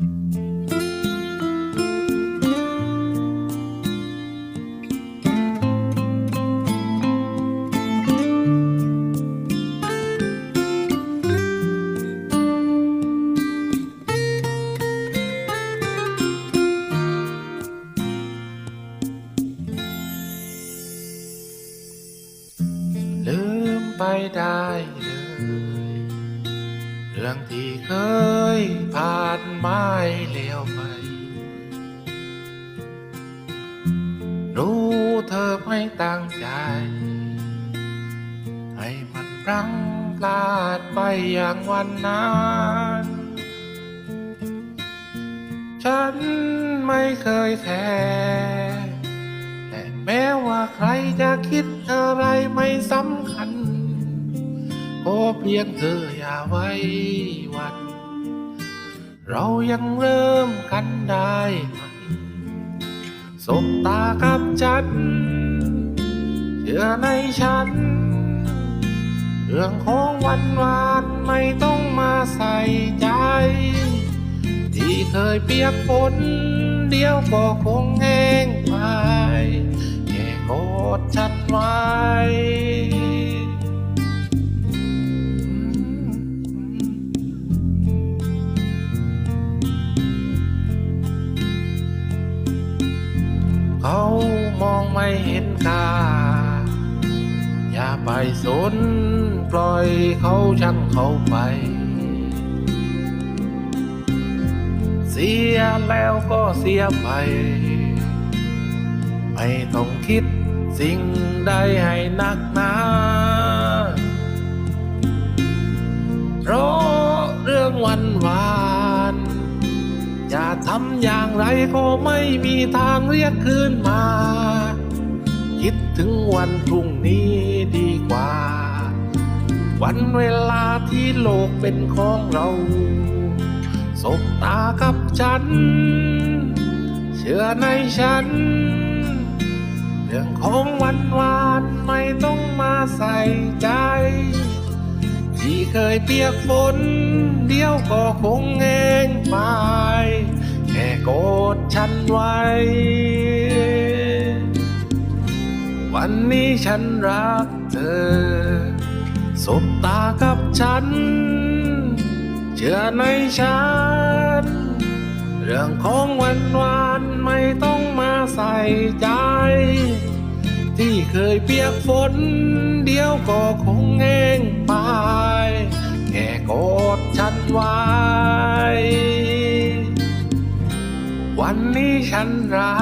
ลืมไปได้ เรื่องที่เคยผ่านไม่เลี้ยวไป รู้เธอไม่ตั้งใจ ให้มันพลังพลาดไปอย่างวันนั้น ฉันไม่เคยแคร์แต่แม้ว่าใครจะคิดอะไรไม่สำคัญ ขอเพียงเธออย่าไว้วัน เรายังเริ่มกันได้ไหมสบตากับฉันเชื่อในฉัน เรื่องของวันวานไม่ต้องมาใส่ใจ ที่เคยเปียกฝนเดียวก็คงแห้งไปแค่กอดฉันไว้ เขามองไม่เห็นค่า อย่าไปสน ปล่อยเขาช่างเขาไป เสียแล้วก็เสียไป ไม่ต้องคิดสิ่งใดให้นักหนา จะทำอย่างไรก็ไม่มีทางเรียกคืนมา คิดถึงวันพรุ่งนี้ดีกว่า วันเวลาที่โลกเป็นของเรา สบตากับฉัน เชื่อในฉัน เรื่องของวันวานไม่ต้องมาใส่ใจ ที่เคยเปียกฝนเดียวก็คงแห้งไป แค่กดฉันไว้ วันนี้ฉันรักเธอ สบตากับฉัน เชื่อในฉัน เรื่องของวันวานไม่ต้องมาใส่ใจ ที่เคยเปียกฝน เดียวก็คงแห้งไป แค่กดฉันไว้ ฉันรั